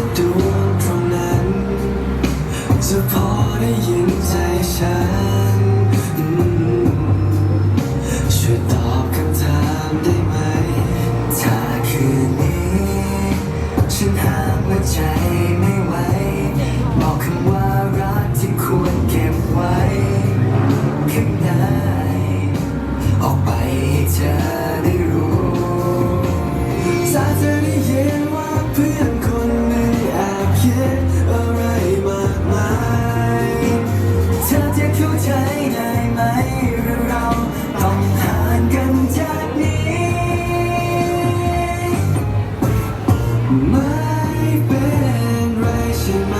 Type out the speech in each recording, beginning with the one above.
สักดวงตรงนั้นจะพอได้ยินใจฉัน ช่วยตอบคำถามได้ไหม ถ้าคืนนี้ ฉันหากว่าใจ ไม่เป็นไรใช่ไหม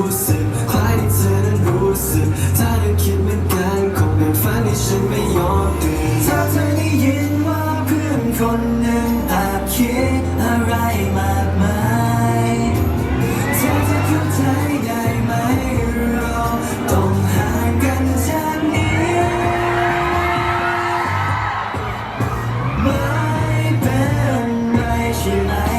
ู้สึกคล้ายที่เธอนั้นรู้สึก ถ้าเธอคิดเหมือนกันคงเป็นฝันที่ฉันไม่ยอมตื่นถ้าเธอได้ยินว่าเพื่อนคนหนึ่งอาจคิดอะไรมากมายเธอจะเข้าใจได้ไหมเราต้องห่างกันจากนี้ ไม่เป็นไรใช่ไหม